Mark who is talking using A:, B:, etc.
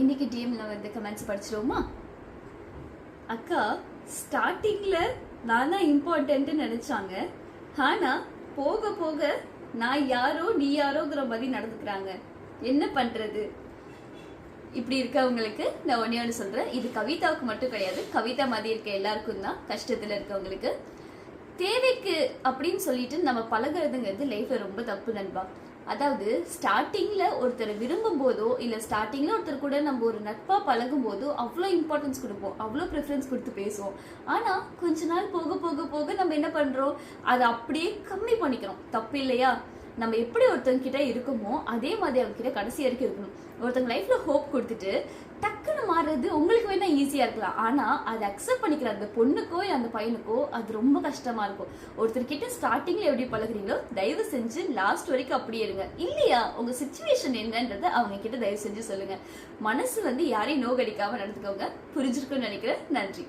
A: இன்னைக்கு டிஎம்ல வந்து கமெண்ட்ஸ் படிச்சிருவோமா? அக்கா ஸ்டார்டிங்ல நான் தான் இம்பார்ட்டன்ட் நினைச்சாங்க. ஆனா போக போக நான் யாரோ நீ யாரோங்கிற மாதிரி நடந்துக்கிறாங்க. என்ன பண்றது? இப்படி இருக்கவங்களுக்கு நான் ஒன்னே ஒன்று சொல்றேன். இது கவிதாவுக்கு மட்டும் கிடையாது. கவிதா மாதிரி இருக்க எல்லாருக்கும் தான் கஷ்டத்துல இருக்கவங்களுக்கு. தேவைக்கு அப்படின்னு சொல்லிட்டு நம்ம பழகுறதுங்கிறது லைஃப்பில் ரொம்ப தப்பு நண்பா. அதாவது ஸ்டார்டிங்கில் ஒருத்தரை விரும்பும் போதோ இல்லை ஸ்டார்டிங்கில் ஒருத்தர் கூட நம்ம ஒரு நட்பாக பழகும் போதோ அவ்வளோ இம்பார்ட்டன்ஸ் கொடுப்போம் அவ்வளோ ப்ரிஃபரன்ஸ் கொடுத்து பேசுவோம். ஆனால் கொஞ்ச நாள் போக போக போக நம்ம என்ன பண்ணுறோம் அதை அப்படியே கம்மி பண்ணிக்கிறோம். தப்பு இல்லையா? நம்ம எப்படி ஒருத்தவங்க கிட்ட இருக்கோமோ அதே மாதிரி அவங்க கிட்ட கடைசி வரைக்கும் இருக்கணும். ஒருத்தங்க லைஃப்ல ஹோப் கொடுத்துட்டு டக்குன்னு அது உங்களுக்கு வேணா ஈஸியா இருக்கலாம். ஆனா அதை அக்செப்ட் பண்ணிக்கிற அந்த பொண்ணுக்கோ அந்த பையனுக்கோ அது ரொம்ப கஷ்டமா இருக்கும். ஒருத்தர் கிட்ட ஸ்டார்டிங்ல எப்படி பழகுறீங்களோ தயவு செஞ்சு லாஸ்ட் வரைக்கும் அப்படியே இருங்க. இல்லையா? உங்க சுச்சுவேஷன் என்னன்றதை அவங்க கிட்ட தயவு செஞ்சு சொல்லுங்க. மனசு வந்து யாரையும் நோகடிக்காமல் நடந்துக்கோங்க. புரிஞ்சிருக்கும்னு நினைக்கிறேன். நன்றி.